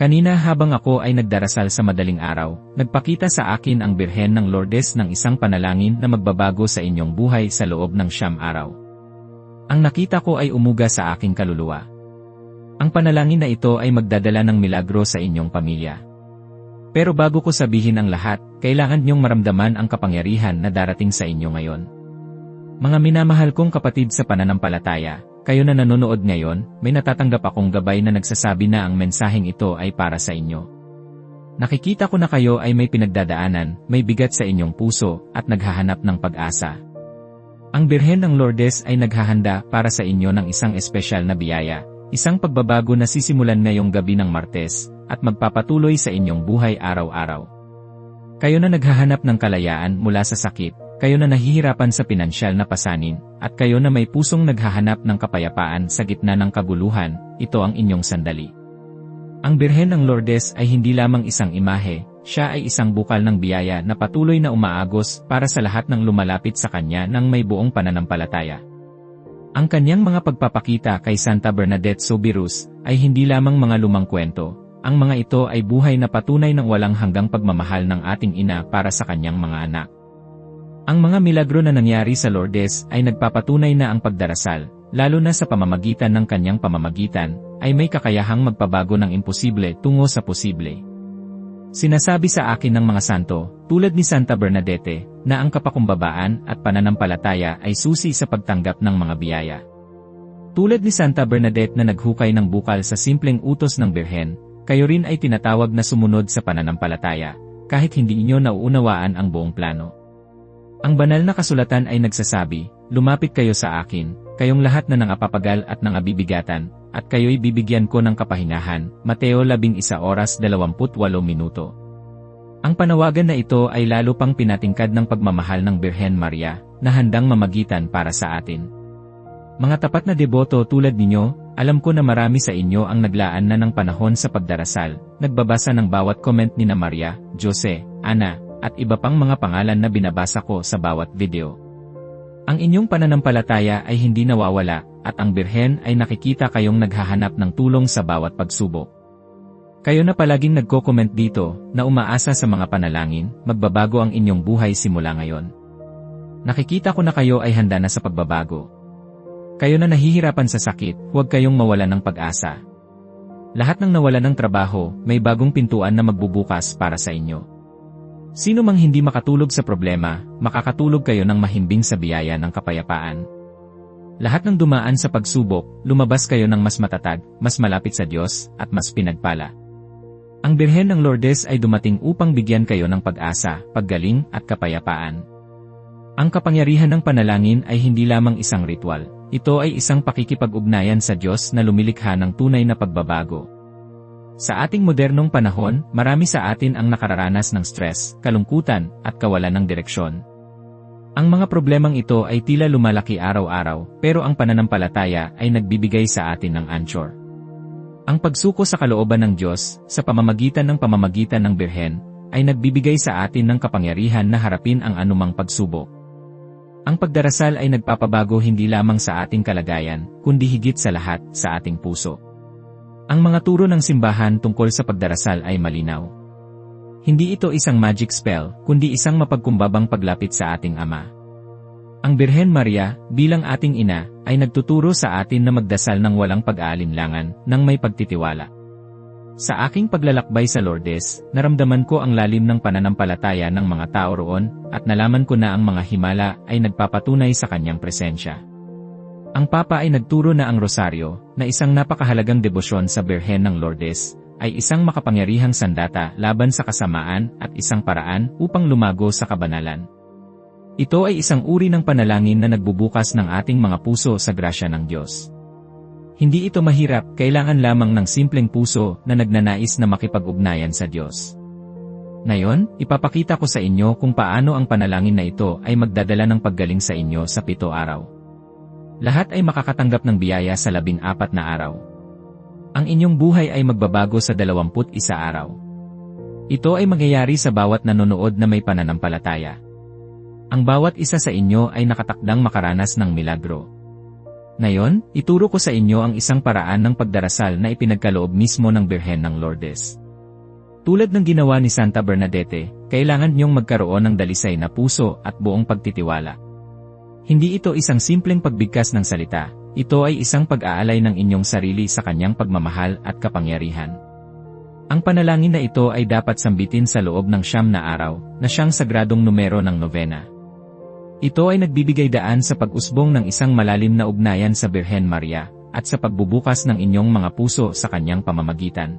Kanina habang ako ay nagdarasal sa madaling araw, nagpakita sa akin ang Birhen ng Lourdes ng isang panalangin na magbabago sa inyong buhay sa loob ng siyam araw. Ang nakita ko ay umuga sa aking kaluluwa. Ang panalangin na ito ay magdadala ng milagro sa inyong pamilya. Pero bago ko sabihin ang lahat, kailangan niyong maramdaman ang kapangyarihan na darating sa inyo ngayon. Mga minamahal kong kapatid sa pananampalataya, kayo na nanonood ngayon, may natatanggap akong gabay na nagsasabi na ang mensaheng ito ay para sa inyo. Nakikita ko na kayo ay may pinagdadaanan, may bigat sa inyong puso, at naghahanap ng pag-asa. Ang Birhen ng Lourdes ay naghahanda para sa inyo ng isang espesyal na biyaya, isang pagbabago na sisimulan ngayong gabi ng Martes, at magpapatuloy sa inyong buhay araw-araw. Kayo na naghahanap ng kalayaan mula sa sakit, kayo na nahihirapan sa pinansyal na pasanin, at kayo na may pusong naghahanap ng kapayapaan sa gitna ng kaguluhan, ito ang inyong sandali. Ang Birhen ng Lourdes ay hindi lamang isang imahe, siya ay isang bukal ng biyaya na patuloy na umaagos para sa lahat ng lumalapit sa kanya ng may buong pananampalataya. Ang kanyang mga pagpapakita kay Santa Bernadette Soberus ay hindi lamang mga lumang kwento, ang mga ito ay buhay na patunay ng walang hanggang pagmamahal ng ating ina para sa kanyang mga anak. Ang mga milagro na nangyari sa Lourdes ay nagpapatunay na ang pagdarasal, lalo na sa pamamagitan ng kanyang pamamagitan, ay may kakayahang magpabago ng imposible tungo sa posible. Sinasabi sa akin ng mga santo, tulad ni Santa Bernadette, na ang kapakumbabaan at pananampalataya ay susi sa pagtanggap ng mga biyaya. Tulad ni Santa Bernadette na naghukay ng bukal sa simpleng utos ng Birhen, kayo rin ay tinatawag na sumunod sa pananampalataya, kahit hindi inyo nauunawaan ang buong plano. Ang banal na kasulatan ay nagsasabi, Lumapit kayo sa akin, kayong lahat na nangapapagal at nangabibigatan, at kayo'y bibigyan ko ng kapahingahan. Mateo 11 oras 28 minuto. Ang panawagan na ito ay lalo pang pinatingkad ng pagmamahal ng Birhen Maria, na handang mamagitan para sa atin. Mga tapat na deboto tulad ninyo, alam ko na marami sa inyo ang naglaan na ng panahon sa pagdarasal, nagbabasa ng bawat comment ni na Maria, Jose, Ana, at iba pang mga pangalan na binabasa ko sa bawat video. Ang inyong pananampalataya ay hindi nawawala, at ang Birhen ay nakikita kayong naghahanap ng tulong sa bawat pagsubok. Kayo na palaging nagko-comment dito, na umaasa sa mga panalangin, magbabago ang inyong buhay simula ngayon. Nakikita ko na kayo ay handa na sa pagbabago. Kayo na nahihirapan sa sakit, huwag kayong mawala ng pag-asa. Lahat ng nawala ng trabaho, may bagong pintuan na magbubukas para sa inyo. Sino mang hindi makatulog sa problema, makakatulog kayo ng mahimbing sa biyaya ng kapayapaan. Lahat ng dumaan sa pagsubok, lumabas kayo ng mas matatag, mas malapit sa Diyos, at mas pinagpala. Ang Birhen ng Lourdes ay dumating upang bigyan kayo ng pag-asa, paggaling, at kapayapaan. Ang kapangyarihan ng panalangin ay hindi lamang isang ritual, ito ay isang pakikipag-ugnayan sa Diyos na lumilikha ng tunay na pagbabago. Sa ating modernong panahon, marami sa atin ang nakararanas ng stress, kalungkutan, at kawalan ng direksyon. Ang mga problemang ito ay tila lumalaki araw-araw, pero ang pananampalataya ay nagbibigay sa atin ng answer. Ang pagsuko sa kalooban ng Diyos, sa pamamagitan ng pamamagitan ng Birhen, ay nagbibigay sa atin ng kapangyarihan na harapin ang anumang pagsubok. Ang pagdarasal ay nagpapabago hindi lamang sa ating kalagayan, kundi higit sa lahat, sa ating puso. Ang mga turo ng simbahan tungkol sa pagdarasal ay malinaw. Hindi ito isang magic spell, kundi isang mapagkumbabang paglapit sa ating Ama. Ang Birhen Maria, bilang ating ina, ay nagtuturo sa atin na magdasal ng walang pag-aalinlangan, ng may pagtitiwala. Sa aking paglalakbay sa Lourdes, naramdaman ko ang lalim ng pananampalataya ng mga tao roon, at nalaman ko na ang mga himala ay nagpapatunay sa kanyang presensya. Ang Papa ay nagturo na ang rosaryo, na isang napakahalagang debosyon sa Birhen ng Lourdes, ay isang makapangyarihang sandata laban sa kasamaan at isang paraan upang lumago sa kabanalan. Ito ay isang uri ng panalangin na nagbubukas ng ating mga puso sa grasya ng Diyos. Hindi ito mahirap, kailangan lamang ng simpleng puso na nagnanais na makipag-ugnayan sa Diyos. Ngayon, ipapakita ko sa inyo kung paano ang panalangin na ito ay magdadala ng paggaling sa inyo sa pito araw. Lahat ay makakatanggap ng biyaya sa labing apat na araw. Ang inyong buhay ay magbabago sa dalawamput isa araw. Ito ay mangyayari sa bawat nanonood na may pananampalataya. Ang bawat isa sa inyo ay nakatakdang makaranas ng milagro. Ngayon, ituro ko sa inyo ang isang paraan ng pagdarasal na ipinagkaloob mismo ng Birhen ng Lourdes. Tulad ng ginawa ni Santa Bernadette, kailangan niyong magkaroon ng dalisay na puso at buong pagtitiwala. Hindi ito isang simpleng pagbigkas ng salita, ito ay isang pag-aalay ng inyong sarili sa kanyang pagmamahal at kapangyarihan. Ang panalangin na ito ay dapat sambitin sa loob ng siyam na araw, na siyang sagradong numero ng novena. Ito ay nagbibigay daan sa pag-usbong ng isang malalim na ugnayan sa Birhen Maria, at sa pagbubukas ng inyong mga puso sa kanyang pamamagitan.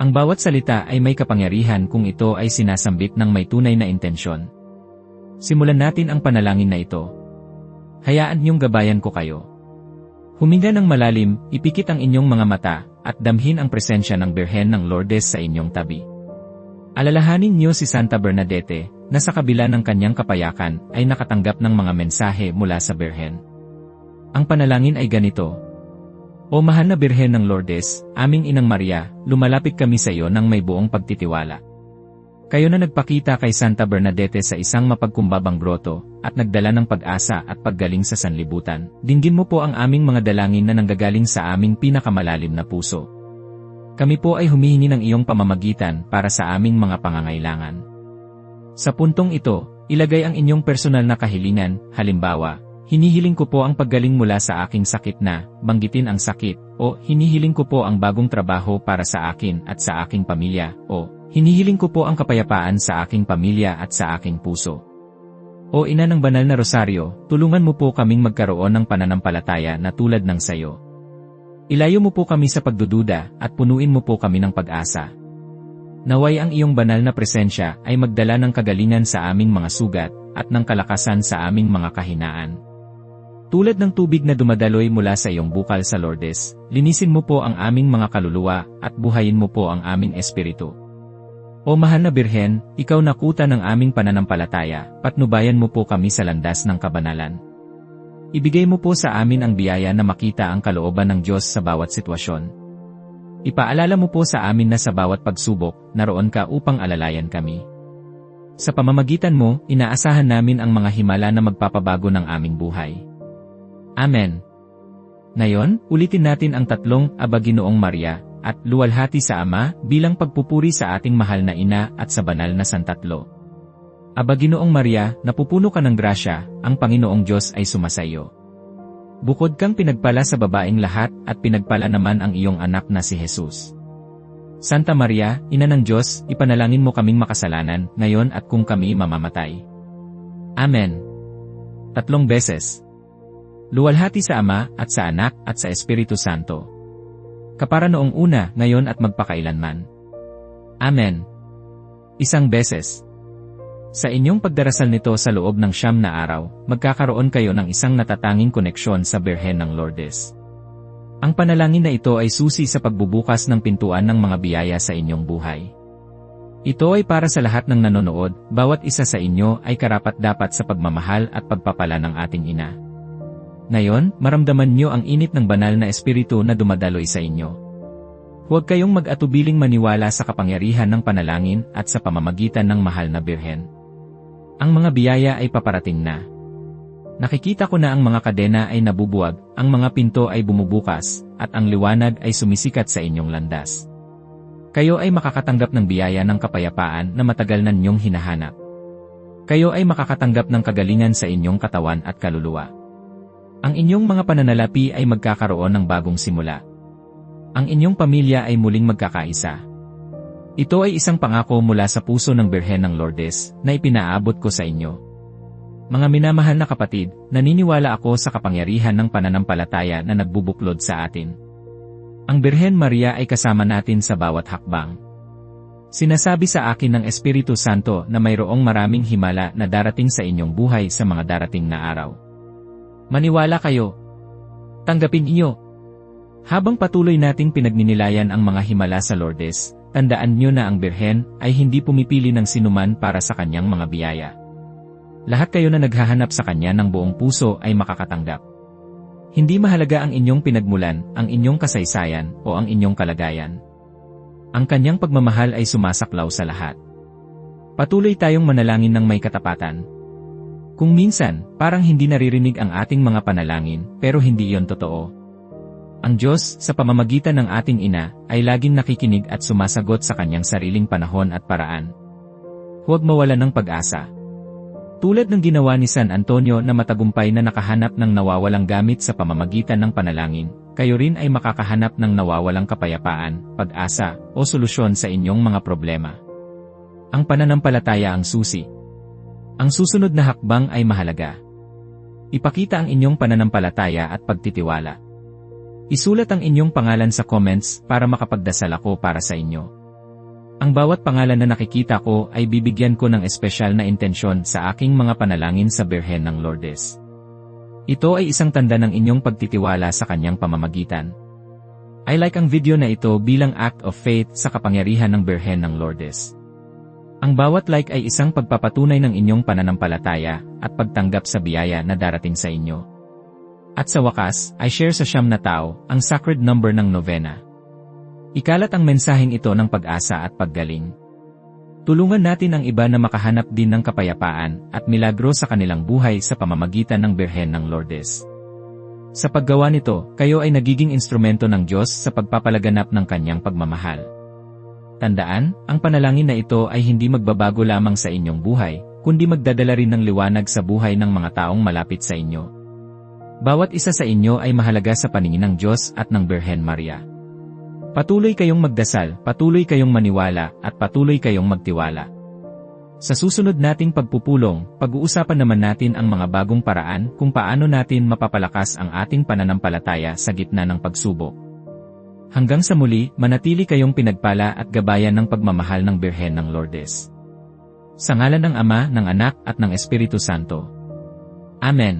Ang bawat salita ay may kapangyarihan kung ito ay sinasambit ng may tunay na intensyon. Simulan natin ang panalangin na ito. Hayaan niyong gabayan ko kayo. Huminga ng malalim, ipikit ang inyong mga mata, at damhin ang presensya ng Birhen ng Lourdes sa inyong tabi. Alalahanin niyo si Santa Bernadette, na sa kabila ng kanyang kapayakan ay nakatanggap ng mga mensahe mula sa Birhen. Ang panalangin ay ganito. O mahal na Birhen ng Lourdes, aming Inang Maria, lumalapit kami sa iyo ng may buong pagtitiwala. Kayo na nagpakita kay Santa Bernadette sa isang mapagkumbabang groto, at nagdala ng pag-asa at paggaling sa sanlibutan. Dinggin mo po ang aming mga dalangin na nanggagaling sa aming pinakamalalim na puso. Kami po ay humihingi ng iyong pamamagitan para sa aming mga pangangailangan. Sa puntong ito, ilagay ang inyong personal na kahilingan, halimbawa, hinihiling ko po ang paggaling mula sa aking sakit na, banggitin ang sakit, o hinihiling ko po ang bagong trabaho para sa akin at sa aking pamilya, o hinihiling ko po ang kapayapaan sa aking pamilya at sa aking puso. O ina ng banal na rosaryo, tulungan mo po kaming magkaroon ng pananampalataya na tulad ng sayo. Ilayo mo po kami sa pagdududa at punuin mo po kami ng pag-asa. Naway ang iyong banal na presensya ay magdala ng kagalingan sa aming mga sugat at ng kalakasan sa aming mga kahinaan. Tulad ng tubig na dumadaloy mula sa iyong bukal sa Lourdes, linisin mo po ang aming mga kaluluwa at buhayin mo po ang aming espiritu. O mahal na Birhen, ikaw nakuta ng aming pananampalataya, patnubayan mo po kami sa landas ng kabanalan. Ibigay mo po sa amin ang biyaya na makita ang kalooban ng Diyos sa bawat sitwasyon. Ipaalala mo po sa amin na sa bawat pagsubok, naroon ka upang alalayan kami. Sa pamamagitan mo, inaasahan namin ang mga himala na magpapabago ng aming buhay. Amen. Ngayon, ulitin natin ang tatlong Aba Ginoong Maria at luwalhati sa Ama bilang pagpupuri sa ating mahal na ina at sa banal na santatlo. Aba Ginoong Maria, napupuno ka ng grasya, ang Panginoong Diyos ay sumasayo. Bukod kang pinagpala sa babaeng lahat at pinagpala naman ang iyong anak na si Jesus. Santa Maria, Ina ng Diyos, ipanalangin mo kaming makasalanan, ngayon at kung kami mamamatay. Amen. Tatlong beses. Luwalhati sa Ama, at sa Anak, at sa Espiritu Santo. Kapara noong una, ngayon at magpakailanman. Amen. Isang beses. Sa inyong pagdarasal nito sa loob ng siyam na araw, magkakaroon kayo ng isang natatanging koneksyon sa Birhen ng Lourdes. Ang panalangin na ito ay susi sa pagbubukas ng pintuan ng mga biyaya sa inyong buhay. Ito ay para sa lahat ng nanonood, bawat isa sa inyo ay karapat-dapat sa pagmamahal at pagpapala ng ating ina. Ngayon, maramdaman niyo ang init ng banal na espiritu na dumadaloy sa inyo. Huwag kayong mag-atubiling maniwala sa kapangyarihan ng panalangin at sa pamamagitan ng mahal na birhen. Ang mga biyaya ay paparating na. Nakikita ko na ang mga kadena ay nabubuwag, ang mga pinto ay bumubukas, at ang liwanag ay sumisikat sa inyong landas. Kayo ay makakatanggap ng biyaya ng kapayapaan na matagal na ninyong hinahanap. Kayo ay makakatanggap ng kagalingan sa inyong katawan at kaluluwa. Ang inyong mga pananalapi ay magkakaroon ng bagong simula. Ang inyong pamilya ay muling magkakaisa. Ito ay isang pangako mula sa puso ng Birhen ng Lourdes na ipinaabot ko sa inyo. Mga minamahal na kapatid, naniniwala ako sa kapangyarihan ng pananampalataya na nagbubuklod sa atin. Ang Birhen Maria ay kasama natin sa bawat hakbang. Sinasabi sa akin ng Espiritu Santo na mayroong maraming himala na darating sa inyong buhay sa mga darating na araw. Maniwala kayo. Tanggapin iyo. Habang patuloy nating pinagninilayan ang mga himala sa Lourdes, Tandaan niyo na ang Birhen ay hindi pumipili ng sinuman para sa kanyang mga biyaya. Lahat kayo na naghahanap sa kanya ng buong puso ay makakatanggap. Hindi mahalaga ang inyong pinagmulan, ang inyong kasaysayan, o ang inyong kalagayan. Ang kanyang pagmamahal ay sumasaklaw sa lahat. Patuloy tayong manalangin ng may katapatan. Kung minsan, parang hindi naririnig ang ating mga panalangin, pero hindi iyon totoo. Ang Diyos, sa pamamagitan ng ating ina, ay laging nakikinig at sumasagot sa kanyang sariling panahon at paraan. Huwag mawala ng pag-asa. Tulad ng ginawa ni San Antonio na matagumpay na nakahanap ng nawawalang gamit sa pamamagitan ng panalangin, kayo rin ay makakahanap ng nawawalang kapayapaan, pag-asa, o solusyon sa inyong mga problema. Ang pananampalataya ang susi. Ang susunod na hakbang ay mahalaga. Ipakita ang inyong pananampalataya at pagtitiwala. Isulat ang inyong pangalan sa comments para makapagdasal ako para sa inyo. Ang bawat pangalan na nakikita ko ay bibigyan ko ng espesyal na intensyon sa aking mga panalangin sa Birhen ng Lourdes. Ito ay isang tanda ng inyong pagtitiwala sa kanyang pamamagitan. I like ang video na ito bilang act of faith sa kapangyarihan ng Birhen ng Lourdes. Ang bawat like ay isang pagpapatunay ng inyong pananampalataya at pagtanggap sa biyaya na darating sa inyo. At sa wakas, I share sa siyam na tao ang sacred number ng novena. Ikalat ang mensaheng ito ng pag-asa at paggaling. Tulungan natin ang iba na makahanap din ng kapayapaan at milagro sa kanilang buhay sa pamamagitan ng Birhen ng Lourdes. Sa paggawa nito, kayo ay nagiging instrumento ng Diyos sa pagpapalaganap ng kanyang pagmamahal. Tandaan, ang panalangin na ito ay hindi magbabago lamang sa inyong buhay, kundi magdadala rin ng liwanag sa buhay ng mga taong malapit sa inyo. Bawat isa sa inyo ay mahalaga sa paningin ng Diyos at ng Birhen Maria. Patuloy kayong magdasal, patuloy kayong maniwala, at patuloy kayong magtiwala. Sa susunod nating pagpupulong, pag-uusapan naman natin ang mga bagong paraan kung paano natin mapapalakas ang ating pananampalataya sa gitna ng pagsubok. Hanggang sa muli, manatili kayong pinagpala at gabayan ng pagmamahal ng Birhen ng Lourdes. Sa ngalan ng Ama, ng Anak at ng Espiritu Santo. Amen.